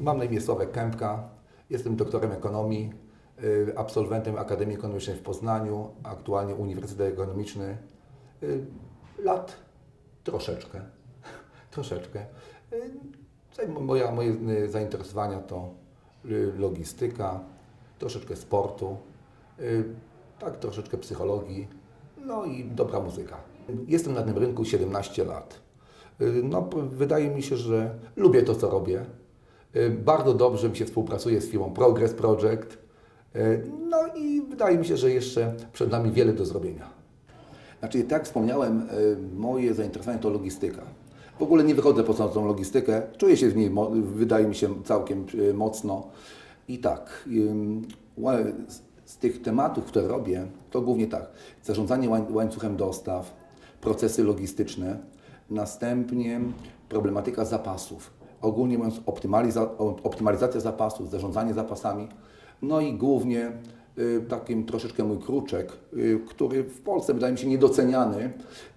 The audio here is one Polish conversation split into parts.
Mam na imię Sławek Kępka, jestem doktorem ekonomii, y, absolwentem Akademii Ekonomicznej w Poznaniu, aktualnie Uniwersytet Ekonomiczny. Y, Lat troszeczkę, troszeczkę. Y, Moja, moje zainteresowania to logistyka, troszeczkę sportu, tak troszeczkę psychologii, no i dobra muzyka. Jestem na tym rynku 17 lat. No, wydaje mi się, że lubię to, co robię. Y, Bardzo dobrze mi się współpracuje z firmą Progress Project. Y, No i wydaje mi się, że jeszcze przed nami wiele do zrobienia. Znaczy, tak wspomniałem, y, moje zainteresowanie to logistyka. W ogóle nie wychodzę poza tą logistykę, czuję się w niej, wydaje mi się, całkiem mocno. I tak, z- tych tematów, które robię, to głównie tak, zarządzanie łań- łańcuchem dostaw, procesy logistyczne, następnie problematyka zapasów. Ogólnie mówiąc, optymaliza- optymalizacja zapasów, zarządzanie zapasami, no i głównie y, takim troszeczkę mój kruczek, y, który w Polsce wydaje mi się niedoceniany,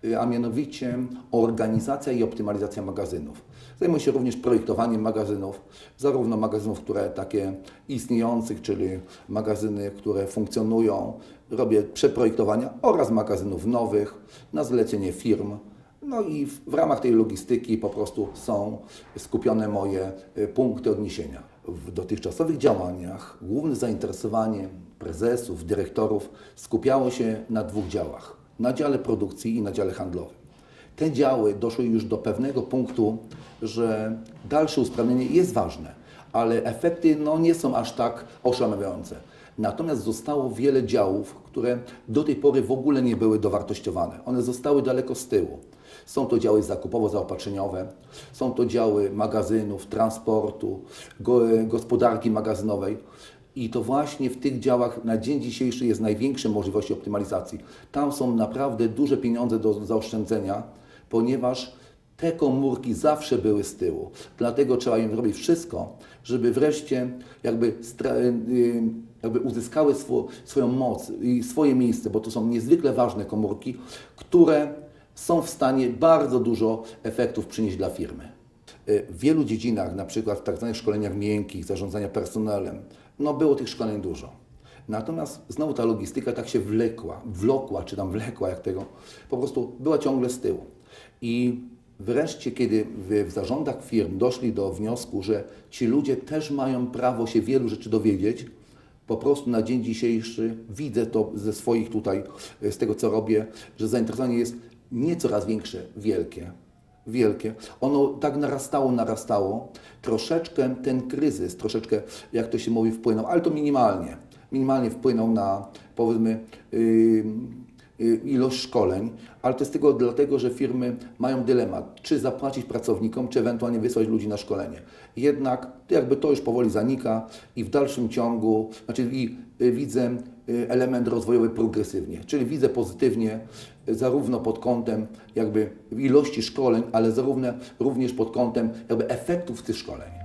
y, a mianowicie organizacja i optymalizacja magazynów. Zajmuję się również projektowaniem magazynów, zarówno magazynów, które takie istniejących, czyli magazyny, które funkcjonują, robię przeprojektowania oraz magazynów nowych na zlecenie firm. No i w, w ramach tej logistyki po prostu są skupione moje y, punkty odniesienia. W dotychczasowych działaniach główne zainteresowanie prezesów, dyrektorów skupiało się na dwóch działach. Na dziale produkcji i na dziale handlowym. Te działy doszły już do pewnego punktu, że dalsze usprawnienie jest ważne, ale efekty no, nie są aż tak oszałamiające. Natomiast zostało wiele działów, które do tej pory w ogóle nie były dowartościowane. One zostały daleko z tyłu. Są to działy zakupowo-zaopatrzeniowe, są to działy magazynów, transportu, go, gospodarki magazynowej. I to właśnie w tych działach na dzień dzisiejszy jest największe możliwości optymalizacji. Tam są naprawdę duże pieniądze do zaoszczędzenia, ponieważ te komórki zawsze były z tyłu. Dlatego trzeba im robić wszystko, żeby wreszcie jakby, y, jakby uzyskały swo, swoją moc i swoje miejsce, bo to są niezwykle ważne komórki, które są w stanie bardzo dużo efektów przynieść dla firmy. Y, W wielu dziedzinach, na przykład w tak zwanych szkoleniach miękkich, zarządzania personelem, no było tych szkoleń dużo. Natomiast znowu ta logistyka tak się wlekła, wlokła, czy tam wlekła, jak tego, po prostu była ciągle z tyłu. I wreszcie, kiedy w, w zarządach firm doszli do wniosku, że ci ludzie też mają prawo się wielu rzeczy dowiedzieć, po prostu na dzień dzisiejszy widzę to ze swoich tutaj, z tego co robię, że zainteresowanie jest nie coraz większe, wielkie. Wielkie. Ono tak narastało, narastało. Troszeczkę ten kryzys, troszeczkę, jak to się mówi, wpłynął, ale to minimalnie. Minimalnie wpłynął na, powiedzmy, yy, ilość szkoleń, ale to jest tylko dlatego, że firmy mają dylemat, czy zapłacić pracownikom, czy ewentualnie wysłać ludzi na szkolenie. Jednak jakby to już powoli zanika i w dalszym ciągu, znaczy i, y, widzę y, element rozwojowy progresywnie, czyli widzę pozytywnie y, zarówno pod kątem jakby ilości szkoleń, ale zarówno również pod kątem jakby efektów tych szkoleń.